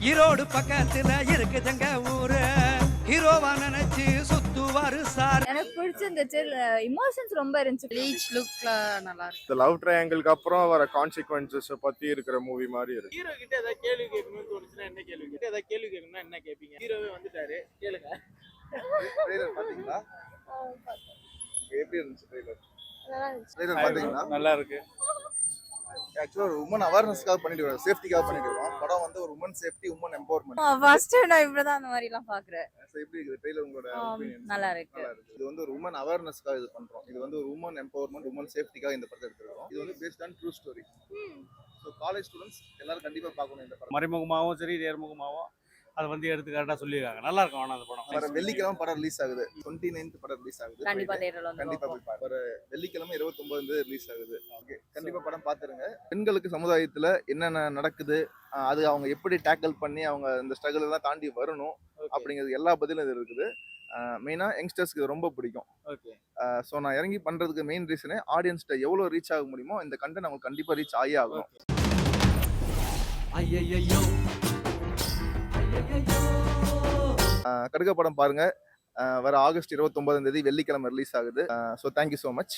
ஈரோடு பக்கத்துல இருக்குதுங்க ஊரு. ஹீரோவா நினைச்சு சுத்துவாரு சார். எனக்கு பிடிச்சிருந்துச்சு இமோஷன்ஸ் ரொம்ப இருந்துச்சு. ப்ளீச் லுக்ல நல்லா இருக்கு. இந்த லவ் ட்ரையாங்கிள்க்கு அப்புறம் வர கான்சிக்வன்சஸ் பத்தி இருக்கிற மூவி மாதிரி இருக்கு. ஹீரோ கிட்ட ஏதாவது கேள்வி கேட்கணும்னு தோணுச்சுன்னா என்ன கேள்வி கிட்ட ஏதாவது கேள்வி கேட்கணும்னா என்ன கேட்பீங்க? ஹீரோவே வந்துட்டாரு. கேளுங்க. ட்ரெய்லர் பாத்தீங்களா? எப்படி இருந்துச்சு ட்ரெய்லர் ட்ரெய்லர் பாத்தீங்களா? நல்லா இருக்கு. ஆக்சுவலா ஒரு உமன் அவேர்னஸ்க்காக பண்ணிட்டு இருக்கோம் சேஃப்டிக்காக பண்ணிட்டு இருக்கோம் படம் வந்து ஒரு woman safety woman empowerment first நான் இப்படிதான் அந்த மாதிரி எல்லாம் பாக்குறேன் எப்படி இருக்குது? ட்ரெய்லர் உங்களோட? நல்லா இருக்கு. இது வந்து ஒரு உமன் அவேர்னஸ்க்காக இது பண்றோம். இது வந்து ஒரு உமன் எம்பவர்மெண்ட் உமன் சேஃப்டிக்காக இந்த படத்தை எடுத்துருக்கோம். இது வந்து based on true story so college students எல்லாரும் கண்டிப்பா பார்க்கணும் இந்த படம். மறைமுகமாகவும் சரி நேர்முகமாகவும் அதை வந்து எடுத்து கரெக்டாக சொல்லியிருக்காங்க. நல்லா இருக்கும் ஆனால் அந்த வர படம் வெள்ளிக்கிழமை படம் ரிலீஸ் ஆகுது. டுவெண்ட்டி நைன்த் படம் ரிலீஸ் ஆகுது. கண்டிப்பா தேட்டர்ல கண்டிப்பா வந்து போய் பாருங்க. வர வெள்ளிக்கிழமை இருபத்தொன்பது ரிலீஸ் ஆகுது. ஓகே கண்டிப்பா படம் பாத்துருங்க பெண்களுக்கு சமுதாயத்துல என்னென்ன நடக்குது அது அவங்க எப்படி டேக்கிள் பண்ணி அவங்க இந்த ஸ்ட்ரகிள் எல்லாம் தாண்டி வரணும் அப்படிங்கிறது எல்லா பதிலும் இது இருக்குது. மெயினாக யங்ஸ்டர்ஸ்க்கு இது ரொம்ப பிடிக்கும். ஓகே ஸோ நான் இறங்கி பண்ணுறதுக்கு மெயின் ரீசனே ஆடியன்ஸ்கிட்ட எவ்வளோ ரீச் ஆக முடியுமோ இந்த கண்டென்ட் அவங்களுக்கு கண்டிப்பாக ரீச் ஆகி ஆகும் ஐயையோ. கடுக படம் பாருங்க வர ஆகஸ்ட் இருபத்தொன்பதாம் தேதி வெள்ளிக்கிழமை ரிலீஸ் ஆகுது. So thank you so much